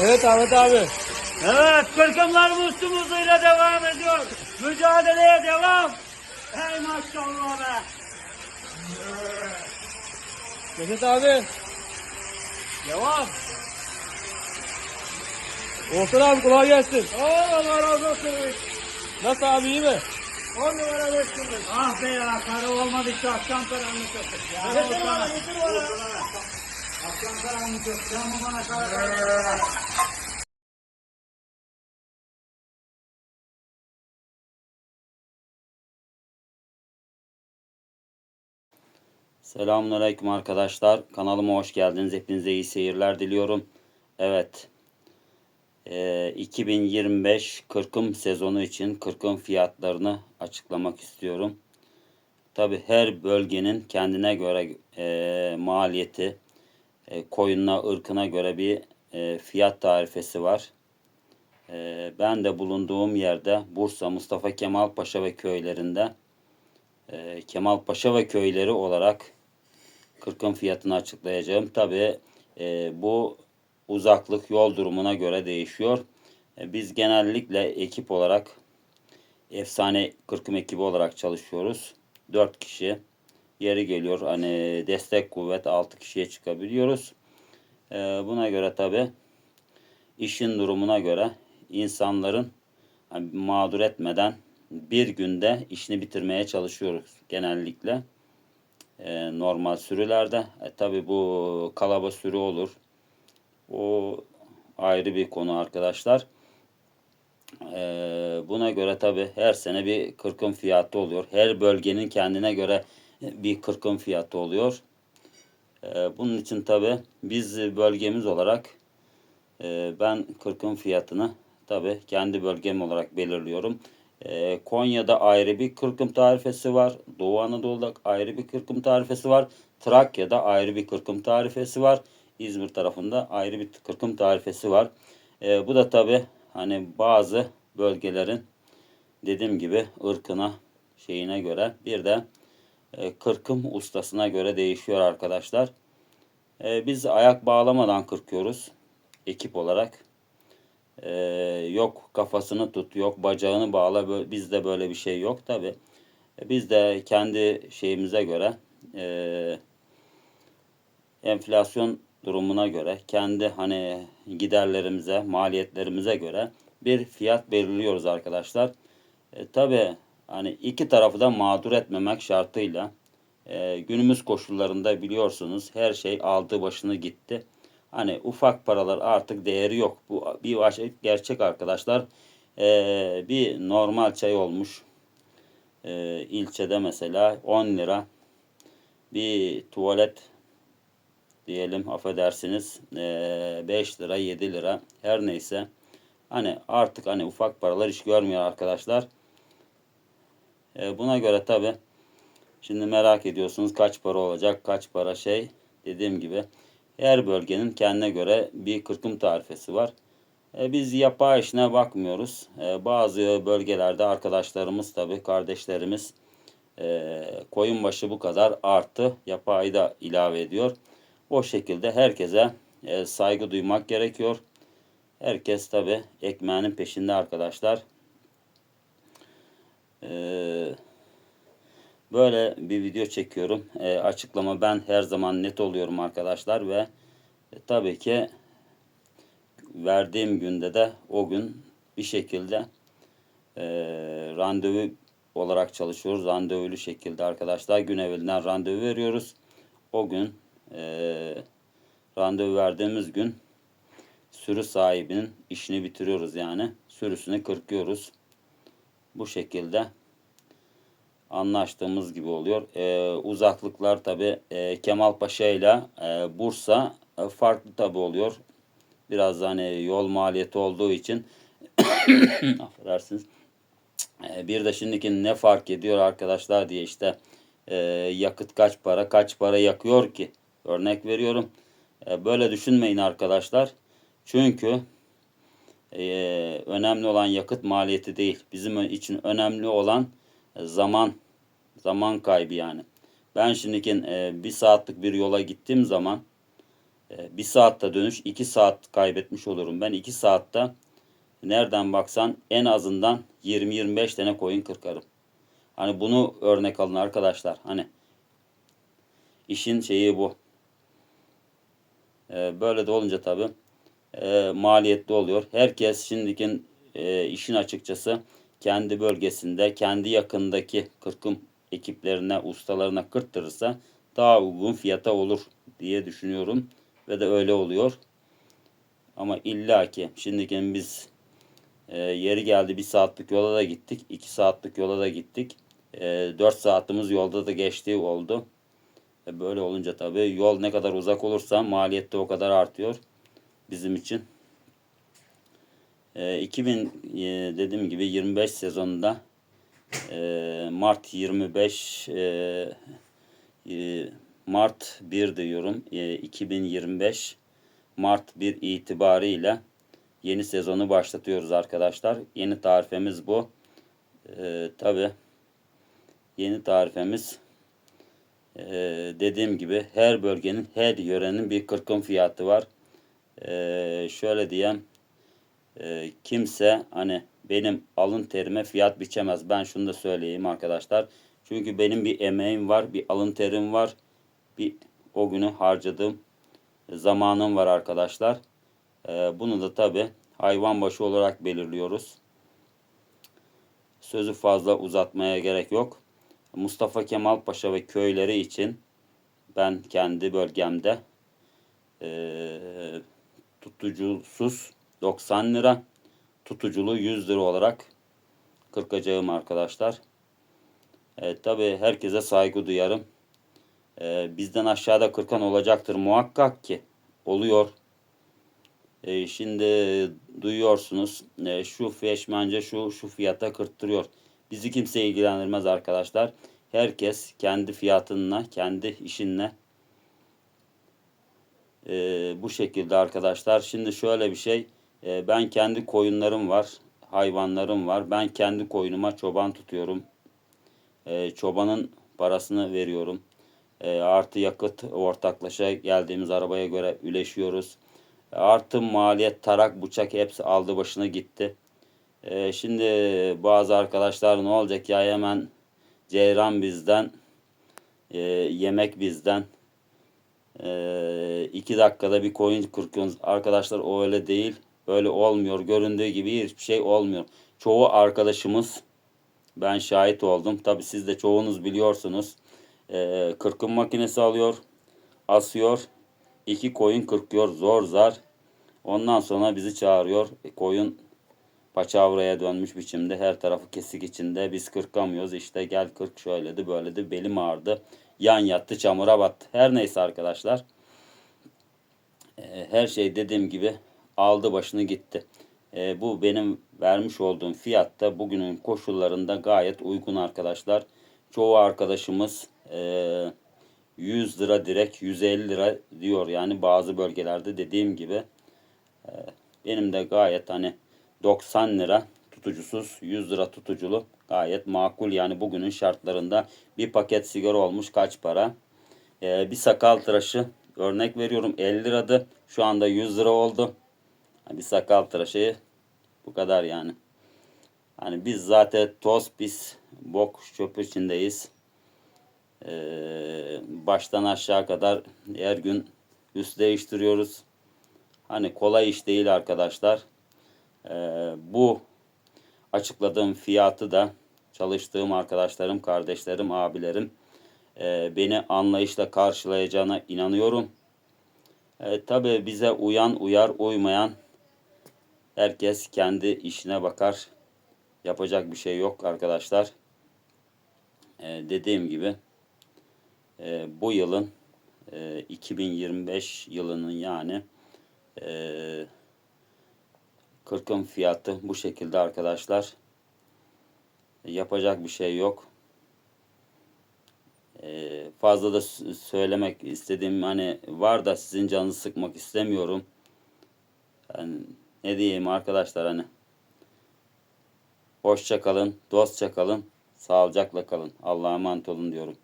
Evet Ahmet abi. Evet, kırkımlar Müslüm hızıyla devam ediyor. Mücadeleye devam. Hey maşallah be. Mehmet abi. Devam. Olsun abi kolay gelsin. Oo, Allah razı olsun. Nasıl abi iyi mi? On numara beş yıldız. Ah be ya, karı olmadı işte akşam karanlık. Ya, getir bana, getir bana. Selamünaleyküm arkadaşlar. Kanalıma hoş geldiniz. Hepinize iyi seyirler diliyorum. Evet. Ee, 2025 kırkım sezonu için kırkım fiyatlarını açıklamak istiyorum. Tabi her bölgenin kendine göre e, maliyeti, e, koyununa, ırkına göre bir e, fiyat tarifesi var. E, ben de bulunduğum yerde Bursa Mustafa Kemal Paşa ve köylerinde e, Kemal Paşa ve köyleri olarak kırkın fiyatını açıklayacağım. Tabi bu uzaklık yol durumuna göre değişiyor. E, biz genellikle ekip olarak efsane kırkım ekibi olarak çalışıyoruz. 4 kişi yeri geliyor hani destek kuvvet 6 kişiye çıkabiliyoruz. E, buna göre tabi işin durumuna göre insanların hani mağdur etmeden bir günde işini bitirmeye çalışıyoruz genellikle. E, normal sürülerde. E, Tabi bu kalaba sürü olur. O ayrı bir konu arkadaşlar. E, buna göre tabi her sene bir kırkım fiyatı oluyor. Her bölgenin kendine göre bir kırkım fiyatı oluyor. E, bunun için tabi biz bölgemiz olarak e, ben kırkım fiyatını tabi kendi bölgem olarak belirliyorum. Ee, Konya'da ayrı bir kırkım tarifesi var. Doğu Anadolu'da ayrı bir kırkım tarifesi var. Trakya'da ayrı bir kırkım tarifesi var. İzmir tarafında ayrı bir kırkım tarifesi var. Ee, bu da tabi hani bazı bölgelerin dediğim gibi ırkına şeyine göre bir de e, kırkım ustasına göre değişiyor arkadaşlar. E, biz ayak bağlamadan kırkıyoruz ekip olarak. Ee, yok kafasını tut, yok bacağını bağla. Bizde böyle bir şey yok tabi. Biz de kendi şeyimize göre e, enflasyon durumuna göre kendi hani giderlerimize, maliyetlerimize göre bir fiyat belirliyoruz arkadaşlar. E, tabi hani iki tarafı da mağdur etmemek şartıyla e, günümüz koşullarında biliyorsunuz her şey aldı başını gitti. Hani ufak paralar artık değeri yok. Bu bir gerçek arkadaşlar. Ee, bir normal çay olmuş. Ee, ilçede mesela 10 lira. Bir tuvalet diyelim affedersiniz ee, 5 lira 7 lira her neyse. Hani artık hani ufak paralar iş görmüyor arkadaşlar. Ee, buna göre tabi şimdi merak ediyorsunuz kaç para olacak kaç para şey dediğim gibi her bölgenin kendine göre bir kırkım tarifesi var. E, biz yapay işine bakmıyoruz. E, bazı bölgelerde arkadaşlarımız tabi kardeşlerimiz e, koyun başı bu kadar arttı. Yapayı da ilave ediyor. O şekilde herkese e, saygı duymak gerekiyor. Herkes tabi ekmeğinin peşinde arkadaşlar. Eee Böyle bir video çekiyorum. E, açıklama ben her zaman net oluyorum arkadaşlar ve e, tabii ki verdiğim günde de o gün bir şekilde e, randevu olarak çalışıyoruz. Randevulu şekilde arkadaşlar gün evvelinden randevu veriyoruz. O gün e, randevu verdiğimiz gün sürü sahibinin işini bitiriyoruz yani. Sürüsünü kırkıyoruz. Bu şekilde anlaştığımız gibi oluyor. E, uzaklıklar tabi e, Kemalpaşa ile Bursa e, farklı tabi oluyor. Biraz hani yol maliyeti olduğu için affedersiniz. E, bir de şimdiki ne fark ediyor arkadaşlar diye işte e, yakıt kaç para kaç para yakıyor ki örnek veriyorum. E, böyle düşünmeyin arkadaşlar. Çünkü e, önemli olan yakıt maliyeti değil. Bizim için önemli olan zaman zaman kaybı yani. Ben şimdiki e, bir saatlik bir yola gittiğim zaman E, bir saatte dönüş 2 saat kaybetmiş olurum. Ben 2 saatte nereden baksan en azından 20-25 tane koyun kırkarım. Hani bunu örnek alın arkadaşlar. Hani işin şeyi bu. E, böyle de olunca tabii e, maliyetli oluyor. Herkes şimdikin e, işin açıkçası kendi bölgesinde, kendi yakındaki kırkım ekiplerine, ustalarına kırttırırsa daha uygun fiyata olur diye düşünüyorum. Ve de öyle oluyor. Ama illaki şimdikin biz e, yeri geldi bir saatlik yola da gittik. iki saatlik yola da gittik. E, 4 saatimiz yolda da geçtiği oldu. E, böyle olunca tabii yol ne kadar uzak olursa maliyet de o kadar artıyor bizim için. E, 2000 e, dediğim gibi 25 sezonunda e, Mart 25 e, e, Mart 1 diyorum. E, 2025 Mart 1 itibariyle yeni sezonu başlatıyoruz arkadaşlar. Yeni tarifemiz bu. E, Tabi yeni tarifemiz e, dediğim gibi her bölgenin, her yörenin bir kırkım fiyatı var. E, şöyle diyeyim. E, kimse hani benim alın terime fiyat biçemez. Ben şunu da söyleyeyim arkadaşlar. Çünkü benim bir emeğim var, bir alın terim var. Bir o günü harcadığım zamanım var arkadaşlar. E, bunu da tabi hayvan başı olarak belirliyoruz. Sözü fazla uzatmaya gerek yok. Mustafa Kemal Paşa ve köyleri için ben kendi bölgemde eee tutucusuz 90 lira, tutuculu 100 lira olarak kırkacağım arkadaşlar. E, Tabi herkese saygı duyarım. E, bizden aşağıda kırkan olacaktır muhakkak ki. Oluyor. E, şimdi duyuyorsunuz e, şu feşmence şu şu fiyata kırttırıyor. Bizi kimse ilgilendirmez arkadaşlar. Herkes kendi fiyatına, kendi işinle e, bu şekilde arkadaşlar. Şimdi şöyle bir şey. E, ben kendi koyunlarım var. Hayvanlarım var. Ben kendi koyunuma çoban tutuyorum. E, çobanın parasını veriyorum. E, artı yakıt ortaklaşa geldiğimiz arabaya göre üleşiyoruz. E, artı maliyet, tarak, bıçak hepsi aldı başına gitti. E, şimdi bazı arkadaşlar ne olacak ya hemen ceyran bizden, e, yemek bizden. E, iki dakikada bir koyun kırkıyorsunuz. Arkadaşlar o öyle değil. Öyle olmuyor. Göründüğü gibi hiçbir şey olmuyor. Çoğu arkadaşımız ben şahit oldum. Tabi siz de çoğunuz biliyorsunuz. E, kırkım makinesi alıyor. Asıyor. iki koyun kırkıyor. Zor zar. Ondan sonra bizi çağırıyor. E, koyun paçavraya dönmüş biçimde her tarafı kesik içinde. Biz kırkamıyoruz işte gel kırk şöyledi böyledi belim ağrıdı. Yan yattı çamura battı. Her neyse arkadaşlar. Ee, her şey dediğim gibi aldı başını gitti. Ee, bu benim vermiş olduğum fiyatta bugünün koşullarında gayet uygun arkadaşlar. Çoğu arkadaşımız e, 100 lira direkt 150 lira diyor. Yani bazı bölgelerde dediğim gibi Ee, benim de gayet hani 90 lira tutucusuz 100 lira tutuculu. Gayet makul yani bugünün şartlarında. Bir paket sigara olmuş kaç para? Ee, bir sakal tıraşı. Örnek veriyorum 50 liradı. Şu anda 100 lira oldu. Bir sakal tıraşı bu kadar yani. Hani biz zaten toz pis bok çöpü içindeyiz. Ee, baştan aşağı kadar her gün üst değiştiriyoruz. Hani kolay iş değil arkadaşlar bu açıkladığım fiyatı da çalıştığım arkadaşlarım, kardeşlerim, abilerim e, beni anlayışla karşılayacağına inanıyorum. E, Tabi bize uyan uyar, uymayan herkes kendi işine bakar. Yapacak bir şey yok arkadaşlar. E, dediğim gibi e, bu yılın e, 2025 yılının yani e, Kırkın fiyatı bu şekilde arkadaşlar. Yapacak bir şey yok. Ee, fazla da söylemek istediğim hani var da sizin canınızı sıkmak istemiyorum. Yani ne diyeyim arkadaşlar hani. Hoşça kalın, dostça kalın, sağlıcakla kalın. Allah'a emanet olun diyorum.